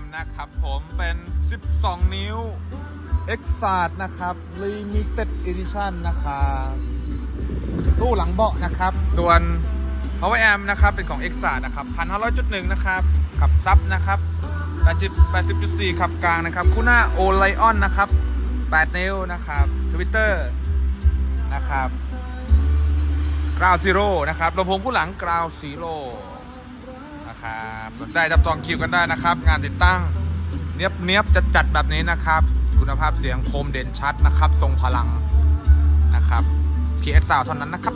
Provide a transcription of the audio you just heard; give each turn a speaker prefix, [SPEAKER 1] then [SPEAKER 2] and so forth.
[SPEAKER 1] มนะครับผมเป็น 12 นิ้ว e x a d นะครับ Limited Edition นะครับตู้หลังเบาะนะครับ ส่วน Power Amp นะครับ เป็นของ e x a d นะครับ 1,500.1 นะครับขับซับนะครับ 80 80.4 ขับกลางนะครับ คู่หน้า o l i o n นะครับ 8 นิ้วนะครับ Twitter นะครับกราวซีโร่นะครับลำโพงคู่หลังกราวซีโร่ สนใจจับจองคิวกันได้นะครับ งานติดตั้งเนียบเนียบจัดจัดแบบนี้นะครับ คุณภาพเสียงคมเด่นชัดนะครับ ทรงพลังนะครับ PS สาวเท่านั้นนะครับ